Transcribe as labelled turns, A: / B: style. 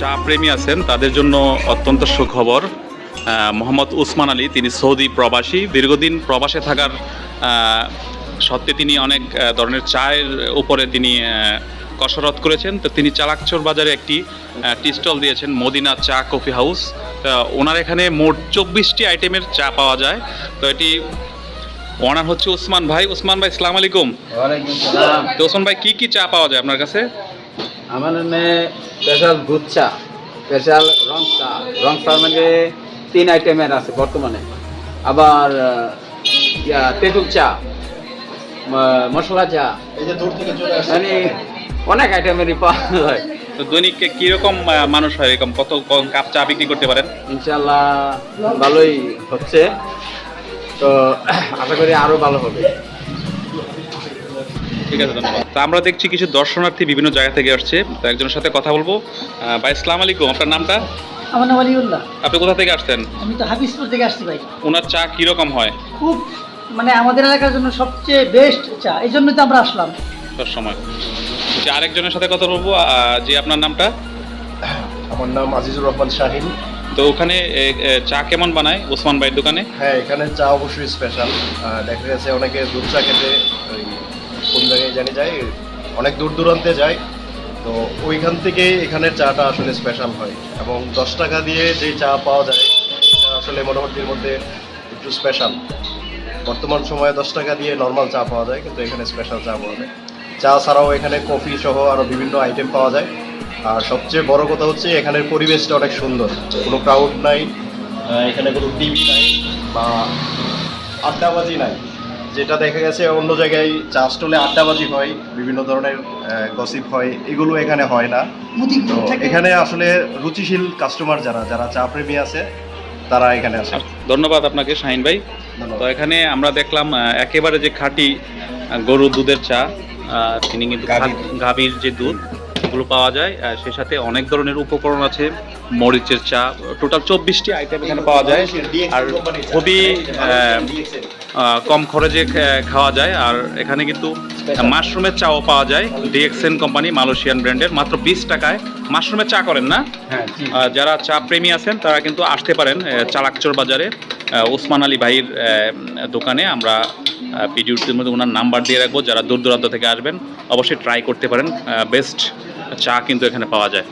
A: চা প্রেমী আছেন তাদের জন্য অত্যন্ত সুখবর। মোহাম্মদ উসমান আলী তিনি সৌদি প্রবাসী। দীর্ঘদিন প্রবাসে থাকার সত্ত্বে তিনি অনেক ধরনের চায়ের উপরে তিনি কসরত করেছেন। তো তিনি চালাকচর বাজারে একটি টি স্টল দিয়েছেন মদিনা চা কফি হাউস। ওনার এখানে মোট চব্বিশটি আইটেমের চা পাওয়া যায়। তো এটি ওনার হচ্ছে উসমান ভাই। উসমান ভাই সালাম আলাইকুম। তো উসমান ভাই কি কি চা পাওয়া যায় আপনার কাছে?
B: আমার নামে স্পেশাল দুধ চা স্পেশাল রং চা। রং চা মানে তিন আইটেমের আছে বর্তমানে। আবার তেঁতুল চা মশলা চা। মানে অনেক আইটেমেরই পাওয়া যায়।
A: তো দৈনিক কীরকম মানুষ হয় এরকম? কত কাপ চা বিক্রি করতে পারেন?
B: ইনশাল্লাহ ভালোই হচ্ছে। তো আশা করি আরও ভালো হবে।
A: ঠিক আছে ধন্যবাদ। তো আমরা দেখছি কিছু দর্শনার্থী বিভিন্ন জায়গা থেকে আসছে। তো একজনের সাথে কথা বলব। ভাই আসসালামু আলাইকুম। আপনার নামটা?
C: আমার নাম আলিউল্লাহ।
A: আপনি কোথা থেকে আসছেন?
C: আমি তো হাফিজপুর থেকে আসছি ভাই।
A: ওনার চা কীরকম হয়?
C: খুব মানে আমাদের এলাকার জন্য সবচেয়ে বেস্ট চা। এই জন্যই তো আমরা আসলাম।
A: সব সময়। যে আরেকজনের সাথে কথা বলব। যে আপনার নামটা?
D: আমার নাম আজিজুর রহমান শাহিন।
A: তো ওখানে চা কেমন বানায় ওসমান ভাইয়ের দোকানে?
D: হ্যাঁ এখানে চা অবশ্যই স্পেশাল দেখা গেছে অনেকে দুধ চা খেতে কোন জায়গায় জানি যাই, অনেক দূর দূরান্তে যাই। তো ওইখান থেকে এখানের চাটা আসলে স্পেশাল হয় এবং দশ টাকা দিয়ে যে চা পাওয়া যায়, এটা আসলে মোটামুটির মধ্যে একটু স্পেশাল বর্তমান সময়ে দশ টাকা দিয়ে নর্মাল চা পাওয়া যায়, কিন্তু এখানে স্পেশাল চা পাওয়া যায়। চা ছাড়াও এখানে কফি সহ আরও বিভিন্ন আইটেম পাওয়া যায়। আর সবচেয়ে বড় কথা হচ্ছে এখানের পরিবেশটা অনেক সুন্দর। কোনো ক্রাউড নাই এখানে কোনো টিভি নাই বা আড্ডাবাজি নাই। যেটা দেখা গেছে অন্য জায়গায় চা স্টলে আড্ডাবাজি হয় বিভিন্ন ধরনের গসিপ হয় এগুলো এখানে হয় না। তো এখানে আসলে রুচিশীল কাস্টমার যারা যারা চা প্রেমী আছে তারা এখানে আসে।
A: ধন্যবাদ আপনাকে শাহিন ভাই। তো এখানে আমরা দেখলাম একেবারে যে খাঁটি গরুর দুধের চা তিনি কিন্তু
D: গাভীর।
A: যে দুধ এগুলো পাওয়া যায় আর সে সাথে অনেক ধরনের উপকরণ আছে মরিচের চা টোটাল চব্বিশটি আইটেম এখানে পাওয়া যায়। আর খুবই কম খরচে খাওয়া যায়। আর এখানে কিন্তু মাশরুমের চাও পাওয়া যায়। ডিএক্সএন কোম্পানি মালয়েশিয়ান ব্র্যান্ডের। মাত্র বিশ টাকায়। মাশরুমের চা করেন না?
B: হ্যাঁ
A: যারা চা প্রেমী আছেন তারা কিন্তু আসতে পারেন চালাকচর বাজারে। ওসমান আলী ভাইয়ের দোকানে। আমরা ভিডিওটির মধ্যে ওনার নাম্বার দিয়ে রাখব। যারা দূর দূরান্ত থেকে আসবেন অবশ্যই ট্রাই করতে পারেন। বেস্ট চা কিন্তু এখানে পাওয়া যায়।